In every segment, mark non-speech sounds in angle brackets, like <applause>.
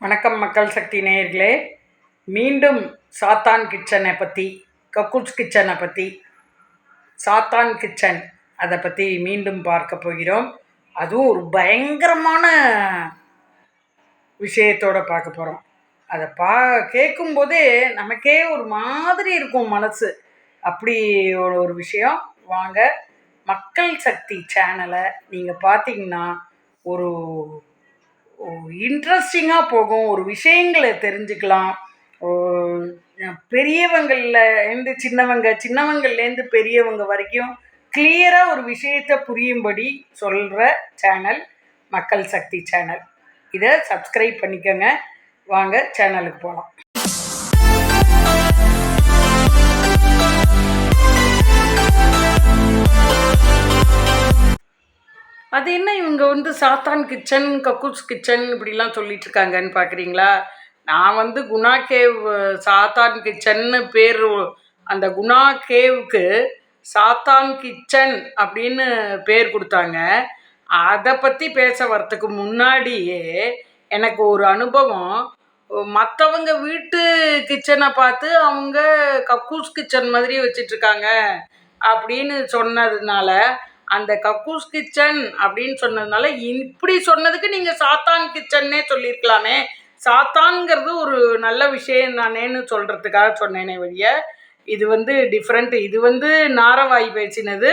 வணக்கம் மக்கள் சக்தி நேயர்களே. மீண்டும் சாத்தான் கிச்சனை பற்றி கக்கூஸ் கிச்சனை பற்றி சாத்தான் கிச்சன் அதை பற்றி மீண்டும் பார்க்க போகிறோம். அதுவும் ஒரு பயங்கரமான விஷயத்தோட பார்க்க போகிறோம் அதை பா கேட்கும்போதே நமக்கே ஒரு மாதிரி இருக்கும் மனசு. அப்படி ஒரு ஒரு விஷயம். வாங்க மக்கள் சக்தி சேனலை நீங்கள் பார்த்தீங்கன்னா ஒரு இன்ட்ரெஸ்டிங்காக போகும். ஒரு விஷயங்களை தெரிஞ்சுக்கலாம். ஓ- இருந்து சின்னவங்க சின்னவங்கள்லேருந்து பெரியவங்க வரைக்கும் கிளியராக ஒரு விஷயத்தை புரியும்படி சொல்கிற சேனல் மக்கள் சக்தி சேனல் இதை சப்ஸ்கிரைப் பண்ணிக்கோங்க. வாங்க சேனலுக்கு போகலாம் அது என்ன இவங்க வந்து சாத்தான் கிச்சன் கக்கூஸ் கிச்சன் இப்படிலாம் சொல்லிட்டு இருக்காங்கன்னு பார்க்குறீங்களா நான் வந்து குணா கேவ் சாத்தான் கிச்சன்னு பேர் அந்த குணா கேவுக்கு சாத்தான் கிச்சன் அப்படின்னு பேர் கொடுத்தாங்க. அதை பற்றி பேச வரத்துக்கு முன்னாடியே எனக்கு ஒரு அனுபவம். மற்றவங்க வீட்டு கிச்சனை பார்த்து அவங்க கக்கூஸ் கிச்சன் மாதிரி வச்சிட்ருக்காங்க அப்படின்னு சொன்னதுனால அந்த கக்கூஸ் கிச்சன் அப்படின்னு சொன்னதுனால இப்படி சொன்னதுக்கு நீங்கள் சாத்தான் கிச்சன்னே சொல்லியிருக்கலாமே சாத்தான்ங்கிறது ஒரு நல்ல விஷயம் தானேன்னு சொல்கிறதுக்காக சொன்னேனே வழிய இது வந்து டிஃப்ரெண்ட் இது வந்து நாரவாய் பேசினது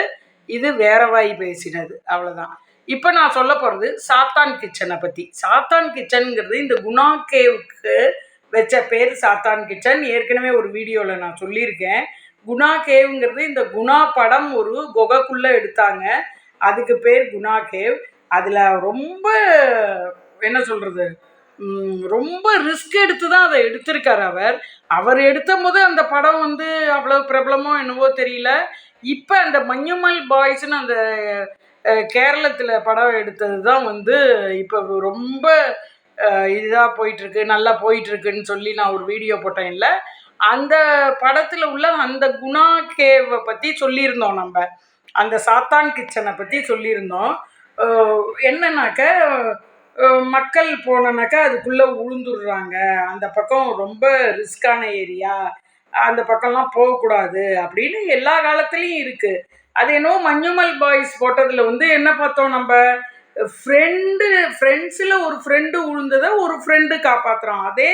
இது வேறவாய் பேசினது அவ்வளோதான் இப்போ நான் சொல்ல போகிறது சாத்தான் கிச்சனை பற்றி சாத்தான் கிச்சனுங்கிறது இந்த குணா கேவுக்கு வச்ச பேர் சாத்தான் கிச்சன். ஏற்கனவே ஒரு வீடியோவில் நான் சொல்லியிருக்கேன். குணா கேவ்ங்கிறது இந்த குணா படம் ஒரு குகைக்குள்ளே எடுத்தாங்க. அதுக்கு பேர் குணா கேவ். அதில் ரொம்ப என்ன சொல்கிறது ரொம்ப ரிஸ்க் எடுத்து தான் அதை எடுத்திருக்கார் அவர். அவர் எடுத்த போது அந்த படம் வந்து அவ்வளோ பிரபலமோ என்னவோ தெரியல. இப்போ அந்த மஞ்சுமல் பாய்ஸ்னு அந்த கேரளத்தில் படம் எடுத்தது தான் வந்து இப்போ ரொம்ப இதாக போயிட்டுருக்கு நல்லா போயிட்டுருக்குன்னு சொல்லி நான் ஒரு வீடியோ போட்டேன் இல்லை அந்த படத்தில் உள்ள அந்த குணா கேவை பற்றி சொல்லியிருந்தோம் நம்ம. அந்த சாத்தான் கிச்சனை பற்றி சொல்லியிருந்தோம். என்னன்னாக்க மக்கள் போனனாக்கா அதுக்குள்ளே உளுந்துடுறாங்க அந்த பக்கம் ரொம்ப ரிஸ்கான ஏரியா. அந்த பக்கம்லாம் போகக்கூடாது அப்படின்னு எல்லா காலத்துலேயும் இருக்குது அது என்னவோ மஞ்சுமல் பாய்ஸ் போட்டதில் வந்து என்ன பார்த்தோம் நம்ம? ஃப்ரெண்டு ஃப்ரெண்ட்ஸில் ஒரு ஃப்ரெண்டு உழுந்ததை ஒரு ஃப்ரெண்டு காப்பாற்றுறான் அதே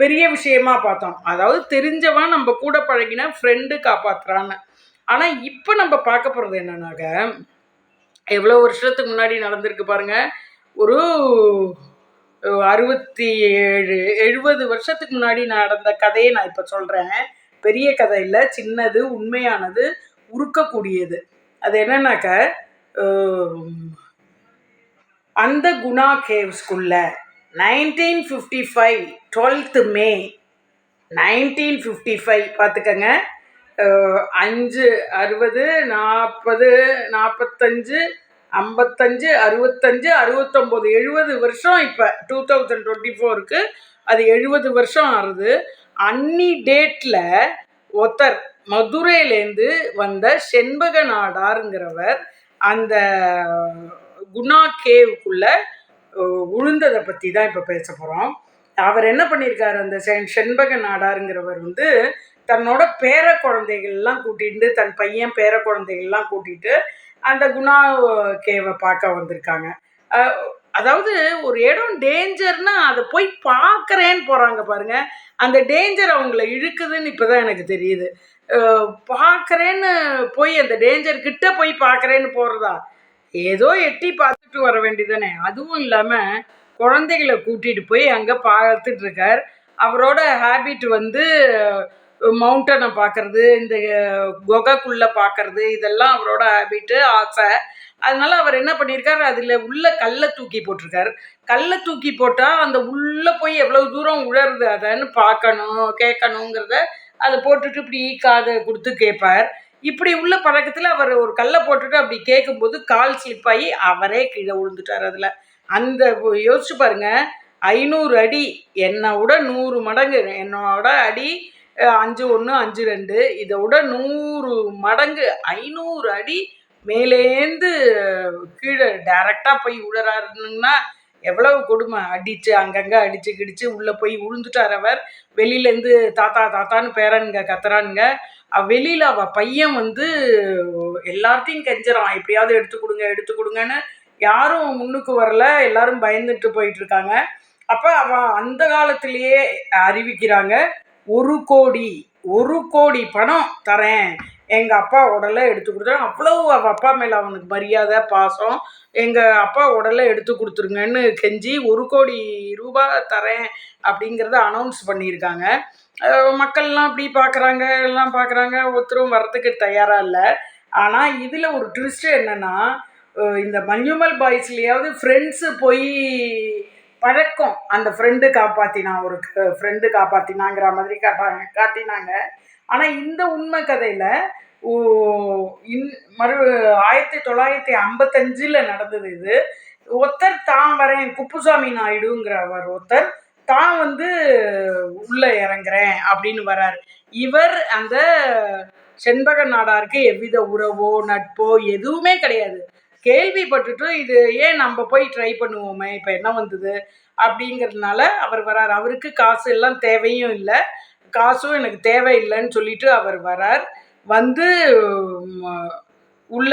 பெரிய விஷயமா பார்த்தோம். அதாவது தெரிஞ்சவன் நம்ம கூட பழகின ஃப்ரெண்டு காப்பாற்றுறான்னு ஆனால் இப்போ நம்ம பார்க்க போகிறது என்னன்னாக்க எவ்வளோ வருஷத்துக்கு முன்னாடி நடந்திருக்கு பாருங்க. ஒரு அறுபத்தி ஏழு எழுபது வருஷத்துக்கு முன்னாடி நடந்த கதையை நான் இப்போ சொல்கிறேன் பெரிய கதை இல்லை சின்னது உண்மையானது உருக்கக்கூடியது. அது என்னன்னாக்க அந்த Guna கேவ்ஸ்குள்ள nineteen fifty five twelfth May nineteen fifty five பார்த்துக்கங்க. அஞ்சு அறுபது நாற்பது நாற்பத்தஞ்சு ஐம்பத்தஞ்சு அறுபத்தஞ்சு அறுபத்தொம்போது எழுபது வருஷம் இப்போ டூ தௌசண்ட் டுவெண்ட்டி ஃபோருக்கு. அது எழுபது வருஷம் ஆகுது அன்னி டேட்டில் ஒருத்தர் மதுரையிலேருந்து வந்த செண்பக நாடாருங்கிறவர் அந்த குணா கேவுக்குள்ளே உளுந்ததை பற்றி தான் இப்போ பேச போகிறோம் அவர் என்ன பண்ணியிருக்காரு அந்த சென் செண்பக நாடாருங்கிறவர் வந்து தன்னோட பேர குழந்தைகள்லாம் கூட்டிட்டு தன் பையன் பேர குழந்தைகள்லாம் கூட்டிட்டு அந்த குணா கேவை பார்க்க வந்திருக்காங்க. அதாவது ஒரு இடம் டேஞ்சர்னா அதை போய் பார்க்குறேன்னு போகிறாங்க பாருங்க. அந்த டேஞ்சர் அவங்கள இழுக்குதுன்னு இப்போ தான் எனக்கு தெரியுது. பார்க்குறேன்னு போய் அந்த டேஞ்சர் கிட்ட போய் பார்க்குறேன்னு போகிறதா ஏதோ எட்டி பார்த்து கூப்பிட்டு வர வேண்டியதானே அதுவும் இல்லாமல் குழந்தைகளை கூட்டிகிட்டு போய் அங்கே பார்த்துட்டு இருக்கார் அவரோட ஹேபிட் வந்து மவுண்டனை பார்க்கறது இந்த குகைக்குள்ளே பார்க்கறது இதெல்லாம் அவரோட ஹேபிட்டு ஆசை. அதனால அவர் என்ன பண்ணியிருக்காரு அதில் உள்ள கல்லை தூக்கி போட்டிருக்காரு. கல்லை தூக்கி போட்டால் அந்த உள்ளே போய் எவ்வளோ தூரம் உழருது அதைன்னு பார்க்கணும் கேட்கணுங்கிறத அதை போட்டுட்டு இப்படி காதை கொடுத்து கேட்பார். இப்படி உள்ள பழக்கத்தில் அவர் ஒரு கல்லை போட்டுட்டு அப்படி கேட்கும்போது கால் ஸ்லிப் ஆகி அவரே கீழே விழுந்துட்டார் அதில். அந்த யோசிச்சு பாருங்க. ஐநூறு அடி என்னை விட நூறு மடங்கு என்னோட அடி அஞ்சு ஒன்று அஞ்சு ரெண்டு இதை விட நூறு மடங்கு ஐநூறு அடி மேலேந்து கீழே டைரெக்டாக போய் விழுறாருன்னா எவ்வளவு கொடுமை அடித்து அங்கங்கே அடித்து கிடிச்சு உள்ளே போய் விழுந்துட்டார் அவர். வெளியிலேருந்து தாத்தா தாத்தான்னு பேரனுங்க கத்துறானுங்க. வெளியில் அவள் பையன் வந்து எல்லார்ட்டையும் கெஞ்சுறான். எப்படியாவது எடுத்து கொடுங்க எடுத்து கொடுங்கன்னு யாரும் முன்னுக்கு வரல. எல்லாரும் பயந்துட்டு போயிட்டு இருக்காங்க. அப்போ அவன் அந்த காலத்திலேயே அறிவிக்கிறாங்க ஒரு கோடி ஒரு கோடி பணம் தரேன். எங்கள் அப்பா உடலை எடுத்து கொடுத்தேன் அவ்வளோ அவள் அப்பா மேலே அவனுக்கு மரியாதை பாசம். எங்கள் அப்பா உடலை எடுத்து கொடுத்துருங்கன்னு கெஞ்சி ஒரு கோடி ரூபா தரேன் அப்படிங்கிறத அனௌன்ஸ் பண்ணியிருக்காங்க. மக்கள்லாம் அப்படி பார்க்குறாங்க எல்லாம் பார்க்குறாங்க ஒருத்தரும் வர்றதுக்கு தயாராக இல்லை. ஆனால் இதில் ஒரு ட்விஸ்ட்டு என்னென்னா இந்த மஞ்சுமல் பாய்ஸ்லேயாவது ஃப்ரெண்ட்ஸு போய் பழக்கம். அந்த ஃப்ரெண்டு காப்பாற்றினா ஒரு ஃப்ரெண்டு காப்பாற்றினாங்கிற மாதிரி காட்டாங்க காட்டினாங்க. ஆனால் இந்த உண்மை கதையில் இன் மறு ஆயிரத்தி தொள்ளாயிரத்தி ஐம்பத்தஞ்சில் நடந்தது இது. ஒருத்தர் தான் வரேன் குப்புசாமி நாயுடுங்கிறவர் ஒருத்தர் தான் வந்து உள்ளே இறங்குறேன் அப்படின்னு வர்றார் இவர் அந்த செண்பக நாடாருக்கு எவ்வித உறவோ நட்போ எதுவுமே கிடையாது. கேள்விப்பட்டுட்டு இது ஏன் நம்ம போய் ட்ரை பண்ணுவோமே? இப்போ என்ன வந்தது? அப்படிங்கிறதுனால அவர் வரார். அவருக்கு காசு எல்லாம் தேவையும் இல்லை. காசும் எனக்கு தேவையில்லைன்னு சொல்லிட்டு அவர் வரார். வந்து உள்ள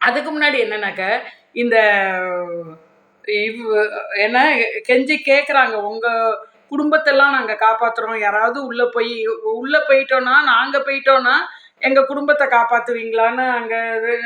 அதுக்கு முன்னாடி என்னன்னாக்க இந்த இவ் என்ன கெஞ்சி கேட்குறாங்க உங்கள் குடும்பத்தெல்லாம் நாங்கள் காப்பாற்றுறோம் யாராவது உள்ளே போய் உள்ளே போயிட்டோன்னா நாங்கள் போயிட்டோன்னா எங்கள் குடும்பத்தை காப்பாற்றுவீங்களான்னு அங்கே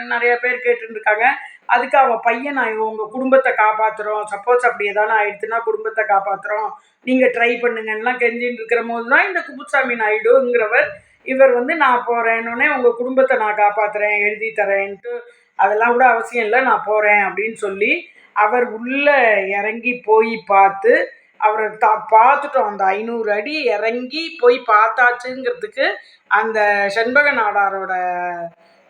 நிறைய பேர் கேட்டுருக்காங்க அதுக்கு அவன் பையன் நான் உங்கள் குடும்பத்தை காப்பாற்றுறோம் சப்போஸ் அப்படி எதானு ஆயிடுச்சுன்னா குடும்பத்தை காப்பாற்றுறோம் நீங்கள் ட்ரை பண்ணுங்கலாம் கெஞ்சின்னு இருக்கிற போது தான் இந்த குப்புசாமி நாயுடுங்கிறவர் இவர் வந்து நான் போகிறேன்னொடனே உங்கள் குடும்பத்தை நான் காப்பாற்றுறேன் எழுதி தரேன்ட்டு அதெல்லாம் கூட அவசியம் இல்லை நான் போகிறேன் அப்படின்னு சொல்லி அவர் உள்ளே இறங்கி போய் பார்த்து அவரை தா பார்த்துட்டோம். அந்த ஐநூறு அடி இறங்கி போய் பார்த்தாச்சுங்கிறதுக்கு அந்த செண்பக நாடாரோட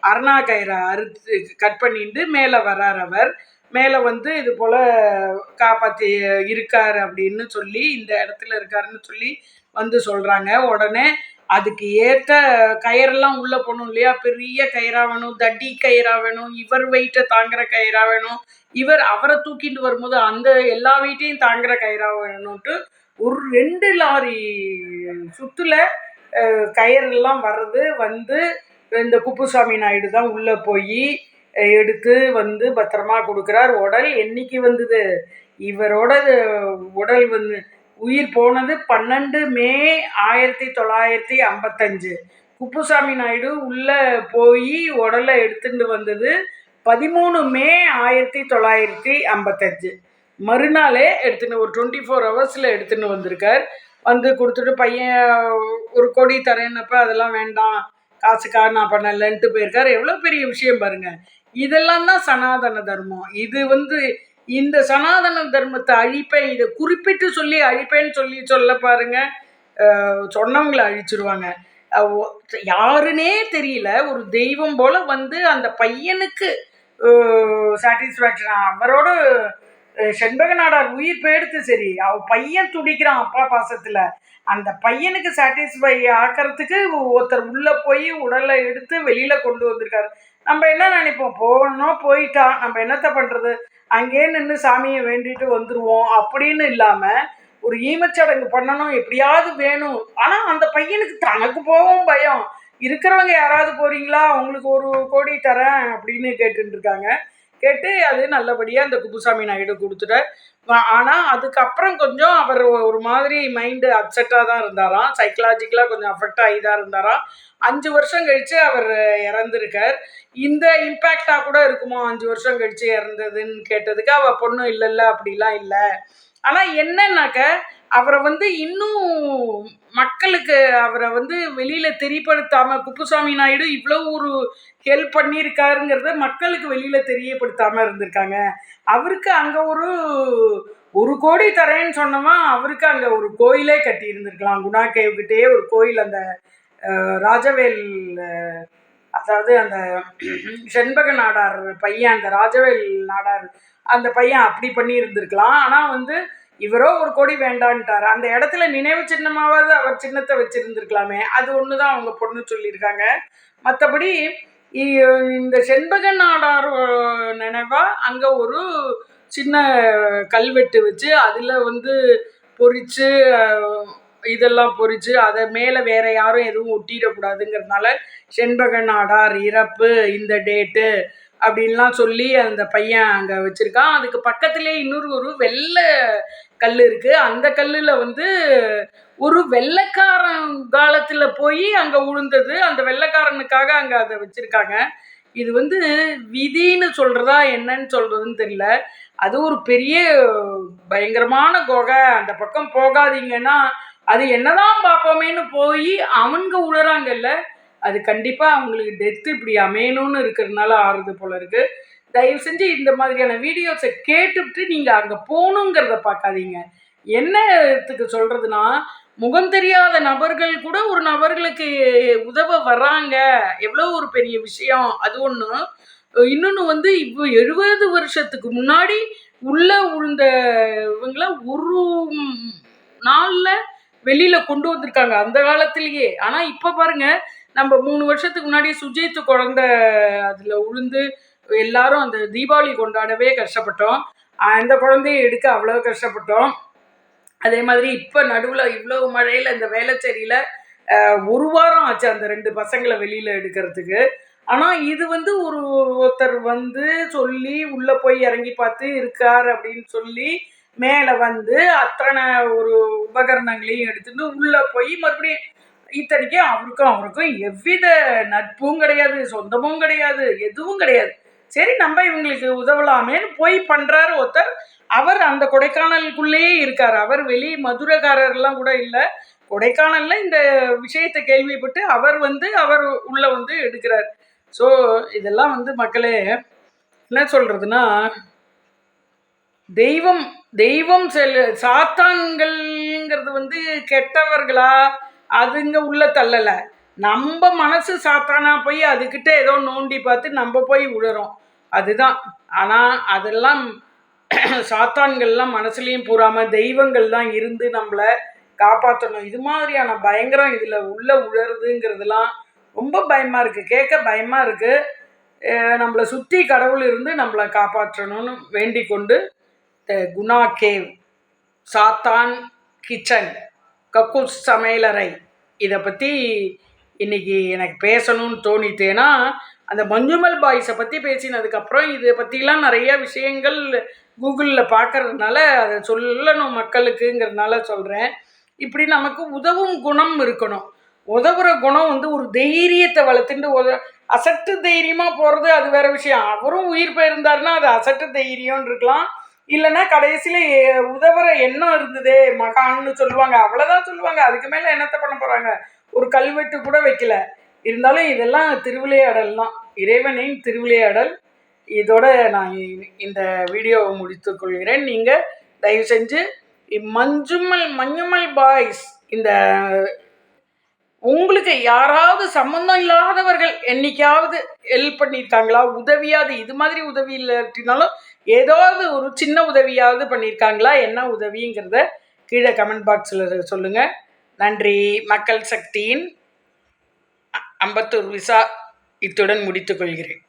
அருணா கயிறை அறுத்து கட் பண்ணிட்டு மேலே வர்றார் அவர். மேலே வந்து இது போல் காப்பாற்றி இருக்கார் அப்படின்னு சொல்லி இந்த இடத்துல இருக்காருன்னு சொல்லி வந்து சொல்கிறாங்க உடனே அதுக்கு ஏற்ற கயிறெல்லாம் உள்ளே போகணும் இல்லையா? பெரிய கயிறாக வேணும் தட்டி கயிறாக வேணும் இவர் வெயிட்டை தாங்குற கயிறாக வேணும். இவர் அவரை தூக்கிட்டு வரும்போது அந்த எல்லா வெயிட்டையும் தாங்குற கயிறாக வேணும்ட்டு ஒரு ரெண்டு லாரி சுற்றுல கயிறெல்லாம் வர்றது வந்து இந்த குப்புசாமி நாயுடு தான் உள்ளே போய் எடுத்து வந்து பத்திரமா கொடுக்குறார். உடல் என்னைக்கு வந்தது? இவரோட உடல் வந்து உயிர் போனது பன்னெண்டு மே ஆயிரத்தி தொள்ளாயிரத்தி ஐம்பத்தஞ்சு. குப்புசாமி நாயுடு உள்ளே போய் உடலை எடுத்துட்டு வந்தது பதிமூணு மே ஆயிரத்தி தொள்ளாயிரத்தி ஐம்பத்தஞ்சு. மறுநாளே எடுத்துன்னு ஒரு டுவெண்ட்டி ஃபோர் ஹவர்ஸில் எடுத்துன்னு வந்திருக்கார். வந்து கொடுத்துட்டு பையன் ஒரு கொடி தரேன்னப்ப அதெல்லாம் வேண்டாம். காசுக்காக நான் பண்ணலைன்ட்டு போயிருக்கார். எவ்வளோ பெரிய விஷயம் பாருங்கள் இதெல்லாம் தான் சனாதன தர்மம். இது வந்து இந்த சனாதன தர்மத்தை அழிப்பேன் இதை குறிப்பிட்டு சொல்லி அழிப்பேன்னு சொல்லி சொல்ல பாருங்க. சொன்னவங்களை அழிச்சிருவாங்க. யாருன்னே தெரியல. ஒரு தெய்வம் போல வந்து அந்த பையனுக்கு சாட்டிஸ்ஃபேக்ஷன் அவரோட செண்பக நாடார் உயிர் போயிடுத்து சரி. அவ பையன் துடிக்கிறான் அப்பா பாசத்தில். அந்த பையனுக்கு சாட்டிஸ்ஃபை ஆக்கிறதுக்கு ஒருத்தர் உள்ளே போய் உடலை எடுத்து வெளியில் கொண்டு வந்திருக்காரு. நம்ம என்ன நினைப்போம்? போகணும் போயிட்டான். நம்ம என்னத்தை பண்ணுறது அங்கேயே நின்று சாமியை வேண்டிட்டு வந்துடுவோம் அப்படின்னு இல்லாமல் ஒரு ஈமச்சடங்கு பண்ணணும் எப்படியாவது வேணும். ஆனால் அந்த பையனுக்கு தனக்கு போகவும் பயம். இருக்கிறவங்க யாராவது போகிறீங்களா அவங்களுக்கு ஒரு கோடி தரேன் அப்படின்னு கேட்டுருக்காங்க கேட்டு அது நல்லபடியாக அந்த குப்புசாமி நாயுடு கொடுத்துட்டார். ஆனால் அதுக்கப்புறம் கொஞ்சம் அவர் ஒரு மாதிரி மைண்டு அப்செட்டாக தான் இருந்தாராம். சைக்கலாஜிக்கலாக கொஞ்சம் அஃபெக்ட் ஆகி தான் இருந்தாராம். அஞ்சு வருஷம் கழித்து அவர் இறந்துருக்கார். இந்த இம்பேக்டாக கூட இருக்குமோ அஞ்சு வருஷம் கழித்து இறந்ததுன்னு கேட்டதுக்கு அவள் பொண்ணு இல்லைல்ல அப்படிலாம் இல்லை. ஆனால் என்னன்னாக்க அவரை வந்து இன்னும் மக்களுக்கு அவரை வந்து வெளியில் தெரியப்படுத்தாமல் குப்புசாமி நாயுடு இவ்வளோ ஒரு ஹெல்ப் பண்ணியிருக்காருங்கிறத மக்களுக்கு வெளியில் தெரியப்படுத்தாமல் இருந்திருக்காங்க. அவருக்கு அங்கே ஒரு ஒரு கோடி தரேன்னு சொன்னவன் அவருக்கு அங்கே ஒரு கோயிலே கட்டி இருந்திருக்கலாம் குணா கேவ்கிட்டேயே ஒரு கோயில் அந்த ராஜவேல் அதாவது அந்த செண்பக நாடார் பையன் அந்த ராஜவேல் நாடார் அந்த பையன் அப்படி பண்ணி இருந்திருக்கலாம் ஆனால் வந்து இவரோ ஒரு கொடி வேண்டான்ட்டார். அந்த இடத்துல நினைவு சின்னமாவது அவர் சின்னத்தை வச்சிருந்துருக்கலாமே. அது ஒன்று தான் அவங்க பொண்ணு சொல்லியிருக்காங்க. மற்றபடி இந்த செண்பக நாடார் நினைவா அங்கே ஒரு சின்ன கல்வெட்டு வச்சு அதில் வந்து பொறிச்சு இதெல்லாம் பொறிச்சு அதை மேலே வேற யாரும் எதுவும் ஒட்டிடக்கூடாதுங்கிறதுனால செண்பக நாடார் இறப்பு இந்த டேட்டு அப்படின்லாம் சொல்லி அந்த பையன் அங்கே வச்சுருக்கான். அதுக்கு பக்கத்துலேயே இன்னொரு ஒரு வெள்ளை கல் இருக்குது அந்த கல்லில் வந்து ஒரு வெள்ளைக்காரன் காலத்தில் போய் அங்கே உளுந்தது அந்த வெள்ளைக்காரனுக்காக அங்கே அதை வச்சுருக்காங்க. இது வந்து விதின்னு சொல்கிறதா என்னன்னு சொல்கிறதுன்னு தெரியல. அது ஒரு பெரிய பயங்கரமான குகை. அந்த பக்கம் போகாதீங்கன்னா அது என்னதான் பார்ப்போமேன்னு போய் அவங்க உழறாங்கல்ல. அது கண்டிப்பாக அவங்களுக்கு டெத்து இப்படி அமையணும்னு இருக்கிறதுனால ஆறுது போல இருக்கு. தயவு செஞ்சு இந்த மாதிரியான வீடியோஸை கேட்டுவிட்டு நீங்கள் அங்கே போகணுங்கிறத பார்க்காதீங்க. என்னத்துக்கு சொல்கிறதுனா முகம் தெரியாத நபர்கள் கூட ஒரு நபர்களுக்கு உதவ வர்றாங்க. எவ்வளோ ஒரு பெரிய விஷயம். அது ஒன்று இன்னொன்று வந்து இப்போ எழுபது வருஷத்துக்கு முன்னாடி உள்ள உழுந்த இவங்கள ஒரு நாளில் வெளியில் கொண்டு வந்திருக்காங்க. அந்த காலத்திலேயே. ஆனால் இப்போ பாருங்கள் நம்ம மூணு வருஷத்துக்கு முன்னாடி சுஜித் குழந்த அதில் உளுந்து எல்லாரும் அந்த தீபாவளி கொண்டாடவே கஷ்டப்பட்டோம். அந்த குழந்தைய எடுக்க அவ்வளோ கஷ்டப்பட்டோம். அதே மாதிரி இப்போ நடுவில் இவ்வளோ மழையில் இந்த வேளச்சேரியில் ஒரு வாரம் ஆச்சு அந்த ரெண்டு பசங்களை வெளியில் எடுக்கிறதுக்கு. ஆனால் இது வந்து ஒரு ஒருத்தர் வந்து சொல்லி உள்ளே போய் இறங்கி பார்த்து இருக்கார் அப்படின்னு சொல்லி மேலே வந்து அத்தனை ஒரு உபகரணங்களையும் எடுத்துட்டு உள்ளே போய் மறுபடியும் இத்தனைக்கு அவருக்கும் அவருக்கும் எவ்வித நட்பும் கிடையாது சொந்தமும் கிடையாது எதுவும் கிடையாது. சரி நம்ம இவங்களுக்கு உதவலாமேன்னு போய் பண்ணுறாரு ஒருத்தர். அவர் அந்த கொடைக்கானலுக்குள்ளேயே இருக்கார். அவர் வெளி மதுரக்காரர்லாம் கூட இல்லை. கொடைக்கானலில் இந்த விஷயத்தை கேள்விப்பட்டு அவர் வந்து அவர் உள்ள வந்து எடுக்கிறார். ஸோ இதெல்லாம் வந்து மக்களே என்ன சொல்கிறதுனா தெய்வம் தெய்வம் செல் சாத்தான்கள்ங்கிறது வந்து கெட்டவர்களா அதுங்க உள்ள தள்ளலை. நம்ம மனசு சாத்தானா போய் அதுக்கிட்ட ஏதோ நோண்டி பார்த்து நம்ம போய் விழுறோம் அதுதான். ஆனால் அதெல்லாம் <clears throat> சாத்தான்கள்லாம் மனசுலேயும் பூராமல் தெய்வங்கள் தான் இருந்து நம்மளை காப்பாற்றணும் இது மாதிரியான பயங்கரம் இதில் உள்ள உழறதுங்கிறதுலாம் ரொம்ப பயமாக இருக்குது கேட்க பயமாக இருக்குது நம்மளை சுற்றி கடவுள் இருந்து நம்மளை காப்பாற்றணும்னு வேண்டிக் கொண்டு குணா கேவ் சாத்தான் கிச்சன். கக்கூஸ் சமையலறை. இதை பற்றி இன்னைக்கு எனக்கு பேசணும்னு தோணிட்டு அந்த மஞ்சுமல் பாய்ஸை பற்றி பேசினதுக்கப்புறம் இதை பற்றிலாம் நிறைய விஷயங்கள் கூகுளில் பார்க்கறதுனால அதை சொல்லணும் மக்களுக்குங்கிறதுனால சொல்கிறேன் இப்படி நமக்கு உதவும் குணம் இருக்கணும். உதவுற குணம் வந்து ஒரு தைரியத்தை வளர்த்துட்டு உத அசட்டு தைரியமாக போகிறது அது வேறு விஷயம். அவரும் உயிர் போயிருந்தாருன்னா அது அசட்டு தைரியம்னு இருக்கலாம். இல்லைன்னா கடைசியில் உதவுற எண்ணம் இருந்ததே மகான்னு சொல்லுவாங்க. அவ்வளோதான் சொல்லுவாங்க. அதுக்கு மேலே என்னத்தை பண்ண போகிறாங்க ஒரு கல்வெட்டு கூட வைக்கல. இருந்தாலும் இதெல்லாம் திருவிளையாடல் தான். இறைவனின் திருவிளையாடல். இதோட நான் இந்த வீடியோவை முடித்துக் கொள்கிறேன். நீங்கள் தயவு செஞ்சு மஞ்சுமல் மஞ்சுமல் பாய்ஸ் இந்த உங்களுக்கு யாராவது சம்மந்தம் இல்லாதவர்கள் என்னைக்காவது ஹெல்ப் பண்ணியிருக்காங்களா உதவியாது இது மாதிரி உதவி இல்லாட்டினாலும் ஏதாவது ஒரு சின்ன உதவியாவது பண்ணியிருக்காங்களா? என்ன உதவிங்கிறத கீழே கமெண்ட் பாக்ஸில் சொல்லுங்கள் நன்றி. மக்கள் சக்தியின் அம்பத்தூர் விசா இத்துடன் முடித்துக்கொள்கிறேன்